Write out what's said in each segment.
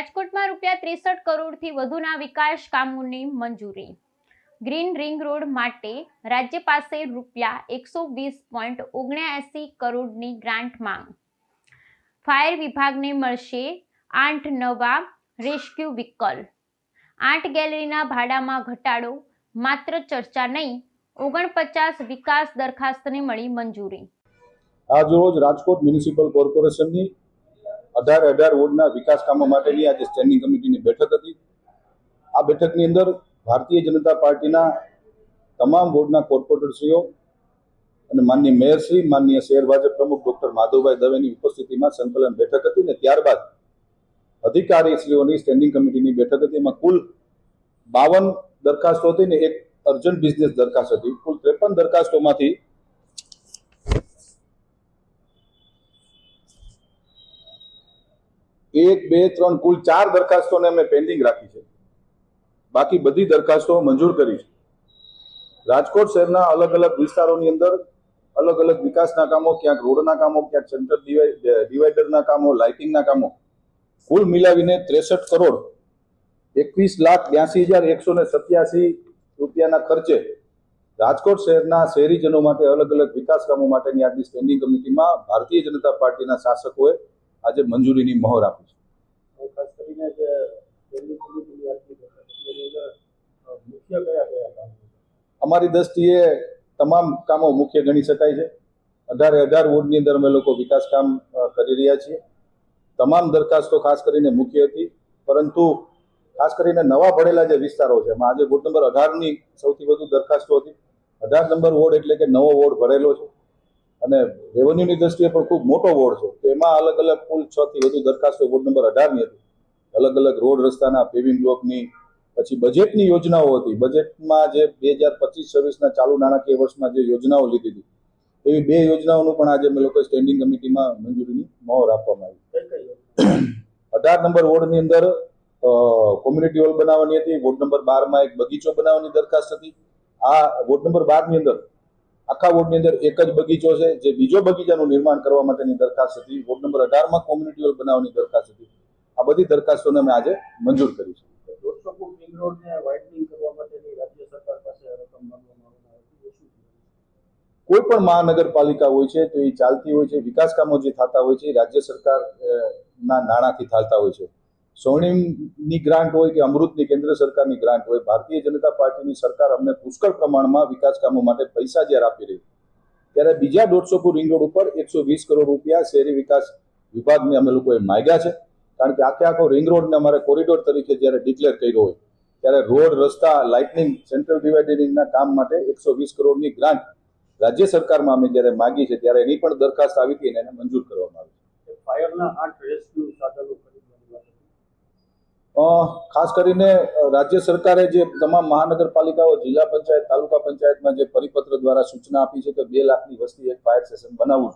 રાજકોટમાં રૂપિયા ત્રેસઠ કરોડથી વધુના વિકાસ કામોની મંજૂરી. ગ્રીન રિંગ રોડ માટે રાજ્ય પાસે રૂપિયા એકસો વીસ પોઈન્ટ ઓગણ્યાએંસી કરોડની ગ્રાન્ટ માંગ. ફાયર વિભાગને મળશે આઠ નવા રેસ્ક્યુ વ્હીકલ. આર્ટ ગેલેરીના ભાડામાં ઘટાડો, માત્ર ચર્ચા નહીં, ઓગણપચાસ વિકાસ દરખાસ્તને મળી મંજૂરી. આજ રોજ રાજકોટ મ્યુનિસિપલ કોર્પોરેશનની અઢાર અઢાર વોર્ડના વિકાસ કામો માટેની આજે સ્ટેન્ડિંગ કમિટીની બેઠક હતી. આ બેઠકની અંદર ભારતીય જનતા પાર્ટીના તમામ વોર્ડના કોર્પોરેટરશ્રીઓ અને માનનીય મેયરશ્રી, માનનીય શહેર ભાજપ પ્રમુખ ડોક્ટર માધવભાઈ દવેની ઉપસ્થિતિમાં સંકલન બેઠક હતી ને ત્યારબાદ અધિકારીશ્રીઓની સ્ટેન્ડિંગ કમિટીની બેઠક હતી. એમાં કુલ બાવન દરખાસ્તો હતી ને એક અર્જન્ટ બિઝનેસ દરખાસ્ત હતી. કુલ ત્રેપન દરખાસ્તોમાંથી એક, બે, ત્રણ, કુલ ચાર દરખાસ્તોને અમે પેન્ડિંગ રાખી છે. બાકી બધી દરખાસ્તો મંજૂર કરી છે. રાજકોટ શહેરના અલગ અલગ વિસ્તારોની અંદર અલગ અલગ વિકાસના કામો, ક્યાંક રોડના કામો, ક્યાંક સેન્ટર ડિવાઈડરના કામો લાઇટિંગના કામો. કુલ મિલાવીને ત્રેસઠ કરોડ, એકવીસ લાખ બ્યાસી હજાર એકસો ને સત્યાસી રૂપિયાના ખર્ચે રાજકોટ શહેરના શહેરીજનો માટે અલગ અલગ વિકાસ કામો માટેની આજની સ્ટેન્ડિંગ કમિટીમાં ભારતીય જનતા પાર્ટીના શાસકોએ આજે મંજૂરીની મહોર આપી છે. અમારી દ્રષ્ટિએ તમામ કામો મુખ્ય ગણી શકાય છે. અઢારે અઢાર વોર્ડની અંદર અમે લોકો વિકાસ કામ કરી રહ્યા છીએ. તમામ દરખાસ્તો ખાસ કરીને મુખ્ય હતી પરંતુ ખાસ કરીને નવા ભરેલા જે વિસ્તારો છે એમાં આજે વોર્ડ નંબર અઢારની સૌથી વધુ દરખાસ્તો હતી. અઢાર નંબર વોર્ડ એટલે કે નવો વોર્ડ ભરેલો છે. અને રેવન્યુની દ્રષ્ટિએ પણ ખૂબ મોટો વોર્ડ છે. તો એમાં અલગ અલગ કુલ છ થી વધુ દરખાસ્તો વોર્ડ નંબર અઢારની હતી. અલગ અલગ રોડ રસ્તાના પેવિંગ બ્લોકની પછી બજેટની યોજનાઓ હતી. બજેટમાં જે બે હજાર પચીસ છવ્વીસના ચાલુ નાણાકીય વર્ષમાં જે યોજનાઓ લીધી હતી એવી બે યોજનાઓનું પણ આજે અમે લોકો સ્ટેન્ડિંગ કમિટીમાં મંજૂરીની મહોર આપવામાં આવી? અઢાર નંબર વોર્ડની અંદર કોમ્યુનિટી હોલ બનાવવાની હતી. વોર્ડ નંબર બારમાં એક બગીચો બનાવવાની દરખાસ્ત હતી. આ વોર્ડ નંબર બારની અંદર આખા વોર્ડની અંદર એક જ બગીચો છે જે બીજો બગીચાનું નિર્માણ કરવા માટેની દરખાસ્ત હતી. વોર્ડ નંબર અઢારમાં કોમ્યુનિટી હોલ બનાવવાની દરખાસ્ત હતી. આ બધી દરખાસ્તોને અમે આજે મંજૂર કરી છે? કોઈ પણ મહાનગરપાલિકા હોય છે તો એ ચાલતી હોય છે વિકાસ કામો જે થતા હોય છે એ રાજ્ય સરકાર ના નાણાંથી ચાલતા હોય છે. સ્વર્ણિમની ગ્રાન્ટ હોય કે અમૃતની, કેન્દ્ર સરકારની ગ્રાન્ટ હોય, ભારતીય જનતા પાર્ટીની સરકાર અમને પુષ્કળ પ્રમાણમાં વિકાસ કામો માટે પૈસા જ્યારે આપી રહી ત્યારે બીજા દોઢસો ફૂટ રિંગ રોડ ઉપર એકસો વીસ કરોડ રૂપિયા શહેરી વિકાસ વિભાગને અમે લોકોએ માગ્યા છે. કારણ કે આખે આખો રિંગ રોડને અમારે કોરિડોર તરીકે જ્યારે ડિક્લેર કર્યો હોય, ત્યારે રોડ, રસ્તા, લાઇટનિંગ, સેન્ટ્રલ ડિવાઇડરિંગના કામ માટે એકસો વીસ કરોડની ગ્રાન્ટ રાજ્ય સરકારમાં અમે જ્યારે માગી છે, ત્યારે એની પણ દરખાસ્ત આવી હતી અને એને મંજૂર કરવામાં આવી છે. ફાયરના આઠ રેસ્ક્યુ સાધનો ખાસ કરીને રાજ્ય સરકારે જે તમામ મહાનગરપાલિકાઓ, જિલ્લા પંચાયત, તાલુકા પંચાયતમાં જે પરિપત્ર દ્વારા સૂચના આપી છે કે બે લાખની વસ્તી એક ફાયર સ્ટેશન બનાવવું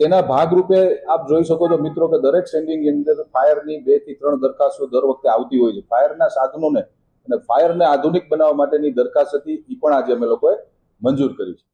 તેના ભાગરૂપે આપ જોઈ શકો છો મિત્રો કે દરેક સ્ટેન્ડિંગ અંદર ફાયરની બેથી ત્રણ દરખાસ્તો દર વખતે આવતી હોય છે. ફાયરના સાધનોને અને ફાયરને આધુનિક બનાવવા માટેની દરખાસ્ત હતી એ પણ આજે અમે લોકોએ મંજૂર કરી છે.